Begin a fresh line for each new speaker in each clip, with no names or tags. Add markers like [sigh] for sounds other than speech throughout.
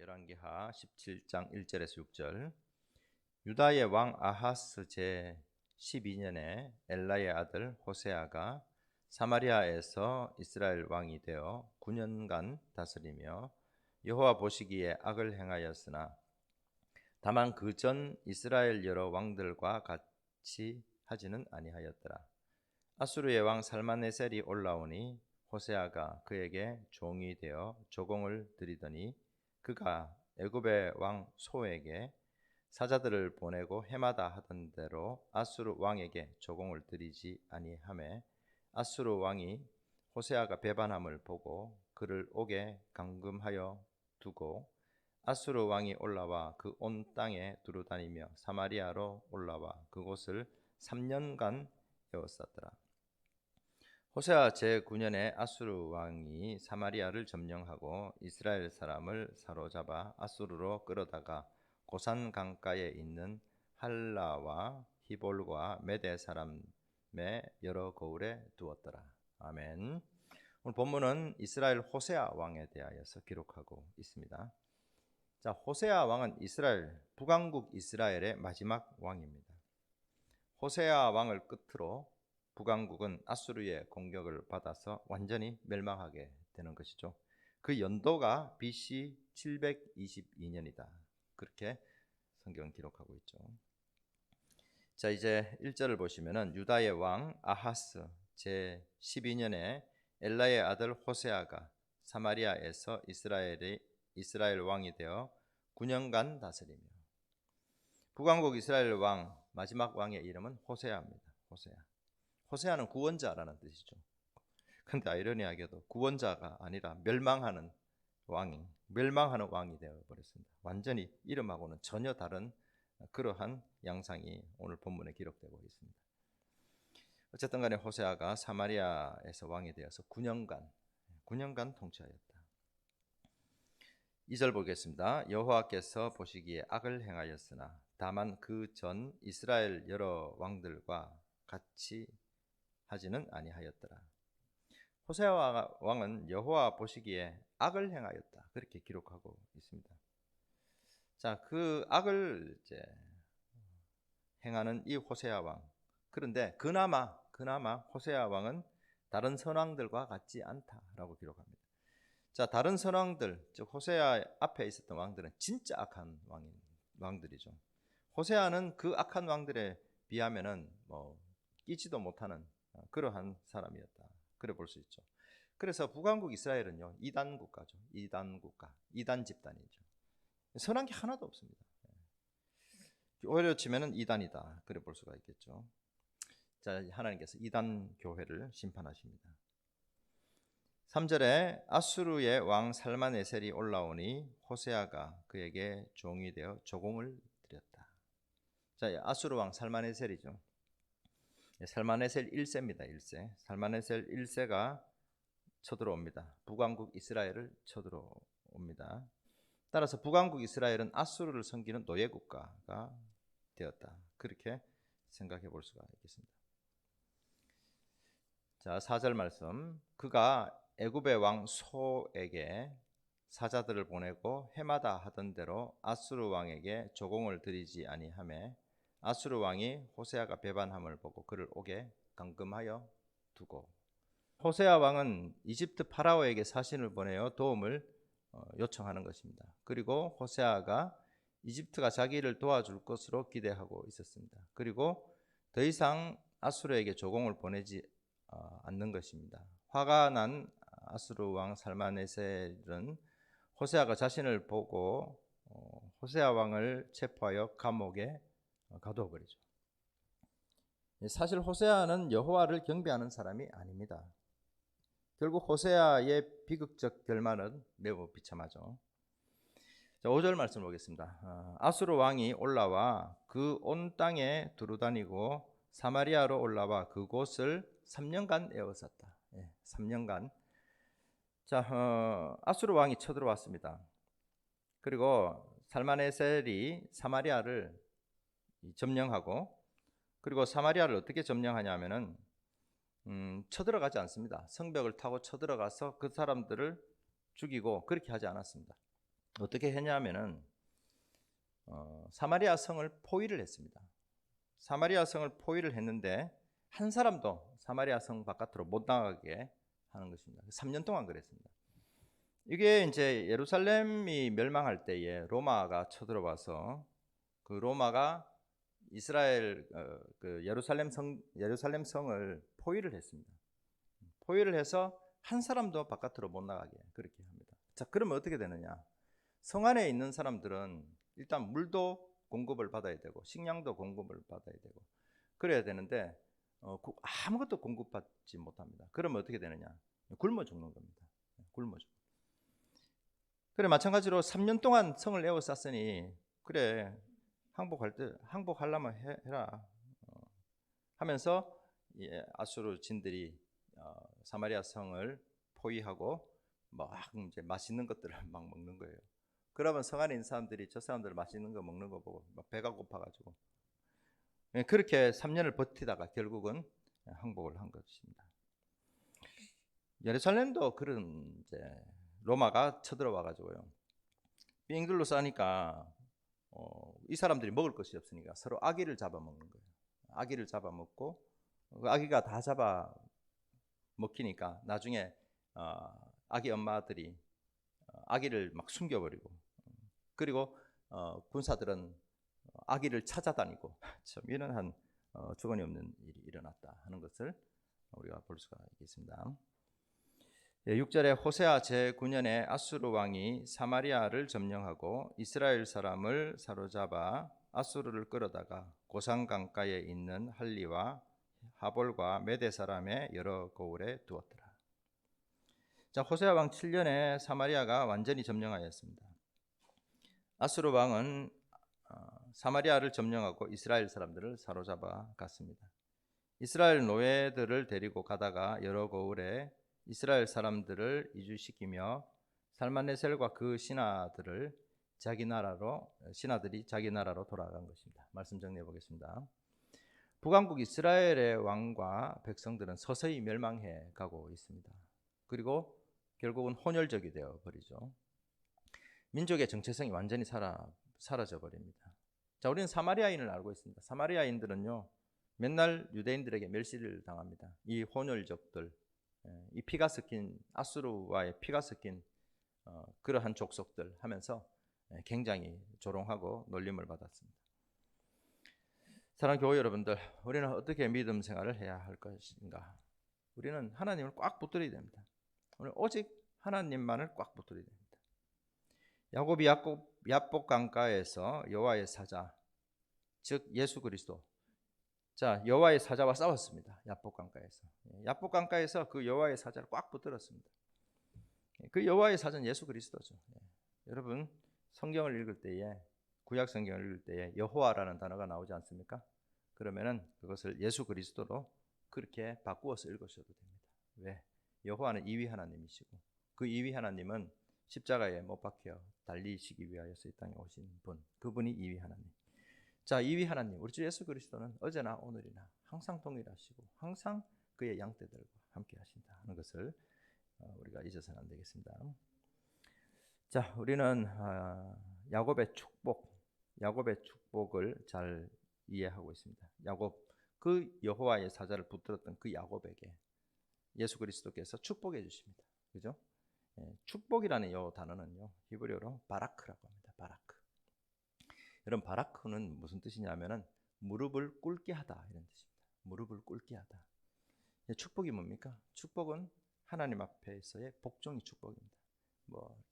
열왕기하 17장 1절에서 6절. 유다의 왕 아하스 제 12년에 엘라의 아들 호세아가 사마리아에서 이스라엘 왕이 되어 9년간 다스리며 여호와 보시기에 악을 행하였으나 다만 그 전 이스라엘 여러 왕들과 같이 하지는 아니하였더라. 아수르의 왕 살마네셀이 올라오니 호세아가 그에게 종이 되어 조공을 드리더니 그가 애굽의 왕 소에게 사자들을 보내고 해마다 하던 대로 아수르 왕에게 조공을 드리지 아니하매 아수르 왕이 호세아가 배반함을 보고 그를 옥에 감금하여 두고 아수르 왕이 올라와 그 온 땅에 두루다니며 사마리아로 올라와 그곳을 3년간 에워쌌더라. 호세아 제9년에 아수르 왕이 사마리아를 점령하고 이스라엘 사람을 사로잡아 아수르로 끌어다가 고산 강가에 있는 할라와 히볼과 메대 사람의 여러 거울에 두었더라. 아멘. 오늘 본문은 이스라엘 호세아 왕에 대하여서 기록하고 있습니다. 자, 호세아 왕은 이스라엘 북왕국 이스라엘의 마지막 왕입니다. 호세아 왕을 끝으로 북왕국은 아수르의 공격을 받아서 완전히 멸망하게 되는 것이죠. 그 연도가 BC 722년이다. 그렇게 성경 기록하고 있죠. 자, 이제 1절을 보시면은 유다의 왕 아하스 제 12년에 엘라의 아들 호세아가 사마리아에서 이스라엘의 이스라엘 왕이 되어 9년간 다스리며 북왕국 이스라엘 왕 마지막 왕의 이름은 호세아입니다. 호세아. 호세아는 구원자라는 뜻이죠. 근데 아이러니하게도 구원자가 아니라 멸망하는 왕이 멸망하는 왕이 되어 버렸습니다. 완전히 이름하고는 전혀 다른 그러한 양상이 오늘 본문에 기록되고 있습니다. 어쨌든 간에 호세아가 사마리아에서 왕이 되어서 9년간 9년간 통치하였다. 2절 보겠습니다. 여호와께서 보시기에 악을 행하였으나 다만 그 전 이스라엘 여러 왕들과 같이 하지는 아니하였더라. 호세아 왕은 여호와 보시기에 악을 행하였다. 그렇게 기록하고 있습니다. 자, 그 악을 이제 행하는 이 호세아 왕. 그런데 그나마 그나마 호세아 왕은 다른 선왕들과 같지 않다라고 기록합니다. 자, 다른 선왕들, 즉 호세아 앞에 있었던 왕들은 진짜 악한 왕인 왕들이죠. 호세아는 그 악한 왕들에 비하면은 뭐 끼지도 못하는 그러한 사람이었다. 그래 볼 수 있죠. 그래서 북왕국 이스라엘은요 이단 국가죠. 이단 국가, 이단 집단이죠. 선한 게 하나도 없습니다. 오히려 치면은 이단이다. 그래 볼 수가 있겠죠. 자, 하나님께서 이단 교회를 심판하십니다. 3절에 아수르의 왕 살마네셀이 올라오니 호세아가 그에게 종이 되어 조공을 드렸다. 자, 아수르 왕 살마네셀이죠. 살마네셀 1세입니다. 1세. 살마네셀 1세가 쳐들어옵니다. 북왕국 이스라엘을 쳐들어옵니다. 따라서 북왕국 이스라엘은 아수르를 섬기는 노예 국가가 되었다. 그렇게 생각해 볼 수가 있겠습니다. 자, 4절 말씀. 그가 애굽의 왕 소에게 사자들을 보내고 해마다 하던 대로 아수르 왕에게 조공을 드리지 아니하매 아수르 왕이 호세아가 배반함을 보고 그를 옥에 감금하여 두고 호세아 왕은 이집트 파라오에게 사신을 보내어 도움을 어, 요청하는 것입니다. 그리고 호세아가 이집트가 자기를 도와줄 것으로 기대하고 있었습니다. 그리고 더 이상 아수르에게 조공을 보내지 어, 않는 것입니다. 화가 난 아수르 왕 살마네셀은 호세아가 자신을 보고 어, 호세아 왕을 체포하여 감옥에 가두어 버리죠. 사실 호세아는 여호와를 경배하는 사람이 아닙니다. 결국 호세아의 비극적 결말은 매우 비참하죠. 자, 5절 말씀 보겠습니다. 아, 아수르 왕이 올라와 그 온 땅에 두루다니고 사마리아로 올라와 그곳을 3년간 에워쌌다. 예, 3년간. 자, 어, 아수르 왕이 쳐들어왔습니다. 그리고 살마네셀이 사마리아를 점령하고 그리고 사마리아를 어떻게 점령하냐면은 음, 쳐들어가지 않습니다. 성벽을 타고 쳐들어가서 그 사람들을 죽이고 그렇게 하지 않았습니다. 어떻게 했냐면은 어, 사마리아 성을 포위를 했습니다. 사마리아 성을 포위를 했는데 한 사람도 사마리아 성 바깥으로 못 나가게 하는 것입니다. 3년 동안 그랬습니다. 이게 이제 예루살렘이 멸망할 때에 로마가 쳐들어와서 그 로마가 이스라엘 어, 그 예루살렘 성 예루살렘 성을 포위를 했습니다. 포위를 해서 한 사람도 바깥으로 못 나가게 그렇게 합니다. 자, 그러면 어떻게 되느냐? 성 안에 있는 사람들은 일단 물도 공급을 받아야 되고 식량도 공급을 받아야 되고 그래야 되는데 어, 구- 아무것도 공급받지 못합니다. 그러면 어떻게 되느냐? 굶어 죽는 겁니다. 굶어 죽. 그래 마찬가지로 3년 동안 성을 에워쌌으니 그래 항복할 때 항복하려면 해, 해라 어, 하면서 예, 아수르 진들이 어, 사마리아 성을 포위하고 막 이제 맛있는 것들을 [laughs] 막 먹는 거예요. 그러면 성 안에 있는 사람들이 저 사람들 맛있는 거 먹는 거 보고 막 배가 고파가지고 예, 그렇게 3년을 버티다가 결국은 항복을 한 것입니다. 예루살렘도 그런 이제 로마가 쳐들어와 가지고요. 삥 둘러싸니까 어, 이 사람들이 먹을 것이 없으니까 서로 아기를 잡아먹는 거예요. 아기를 잡아먹고 그 아기가 다 잡아 먹히니까 나중에 어, 아기 엄마들이 어, 아기를 막 숨겨버리고 그리고 어, 군사들은 아기를 찾아다니고 [laughs] 참 이런 한 어, 주관이 없는 일이 일어났다 하는 것을 우리가 볼 수가 있습니다. 예, 6절에 호세아 제9년에 아수르 왕이 사마리아를 점령하고 이스라엘 사람을 사로잡아 아수르를 끌어다가 고산 강가에 있는 할리와 하볼과 메대 사람의 여러 고을에 두었더라. 자, 호세아 왕 7년에 사마리아가 완전히 점령하였습니다. 아수르 왕은 어, 사마리아를 점령하고 이스라엘 사람들을 사로잡아 갔습니다. 이스라엘 노예들을 데리고 가다가 여러 고을에 이스라엘 사람들을 이주시키며 살만네셀과 그 신하들을 자기 나라로 신하들이 자기 나라로 돌아간 것입니다. 말씀 정리해 보겠습니다. 북왕국 이스라엘의 왕과 백성들은 서서히 멸망해 가고 있습니다. 그리고 결국은 혼혈적이 되어 버리죠. 민족의 정체성이 완전히 사라, 사라져 버립니다. 자, 우리는 사마리아인을 알고 있습니다. 사마리아인들은요, 맨날 유대인들에게 멸시를 당합니다. 이 혼혈족들, 예, 이 피가 섞인 아수르와의 피가 섞인 어, 그러한 족속들 하면서 예, 굉장히 조롱하고 놀림을 받았습니다. 사랑하는 교회 여러분들, 우리는 어떻게 믿음 생활을 해야 할 것인가? 우리는 하나님을 꽉 붙들어야 됩니다. 오늘 오직 하나님만을 꽉 붙들어야 됩니다. 야곱이 야곱 야복 강가에서 여호와의 사자, 즉 예수 그리스도. 자 여호와의 사자와 싸웠습니다. 야복 강가에서. 야복 강가에서 그 여호와의 사자를 꽉 붙들었습니다. 그 여호와의 사자는 예수 그리스도죠. 예. 여러분 성경을 읽을 때에 구약 성경을 읽을 때에 여호와라는 단어가 나오지 않습니까? 그러면은 그것을 예수 그리스도로 그렇게 바꾸어서 읽으셔도 됩니다. 왜? 여호와는 이위 하나님이시고 그 이위 하나님은 십자가에 못 박혀 달리시기 위하여서 이 땅에 오신 분, 그분이 이위 하나님. 자, 이위 하나님, 우리 주 예수 그리스도는 어제나 오늘이나 항상 동일하시고 항상 그의 양떼들과 함께 하신다 하는 것을 어, 우리가 잊어서는 안 되겠습니다. 자, 우리는 아, 야곱의 축복, 야곱의 축복을 잘 이해하고 있습니다. 야곱 그 여호와의 사자를 붙들었던 그 야곱에게 예수 그리스도께서 축복해 주십니다. 그죠? 예, 축복이라는 이 단어는요 히브리어로 바라크라고 합니다. 여러분 바라크는 무슨 뜻이냐면은 무릎을 꿇게 하다 이런 뜻입니다. 무릎을 꿇게 하다. 예, 축복이 뭡니까? 축복은 하나님 앞에서의 복종이 축복입니다. 뭐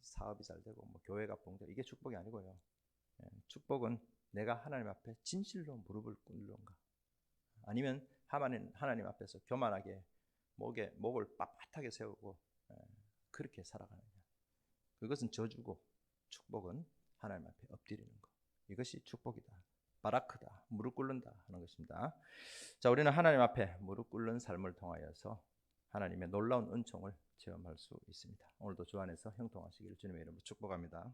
사업이 잘 되고 뭐 교회가 봉되 이게 축복이 아니고요. 예, 축복은 내가 하나님 앞에 진실로 무릎을 꿇는가, 아니면 하나님 하나님 앞에서 교만하게 목에 목을 빳빳하게 세우고 예, 그렇게 살아가느냐. 그것은 저주고 축복은 하나님 앞에 엎드리는 것. 이것이 축복이다. 바라크다. 무릎 꿇는다 하는 것입니다. 자, 우리는 하나님 앞에 무릎 꿇는 삶을 통하여서 하나님의 놀라운 은총을 체험할 수 있습니다. 오늘도 주 안에서 형통하시기를 주님의 이름으로 축복합니다.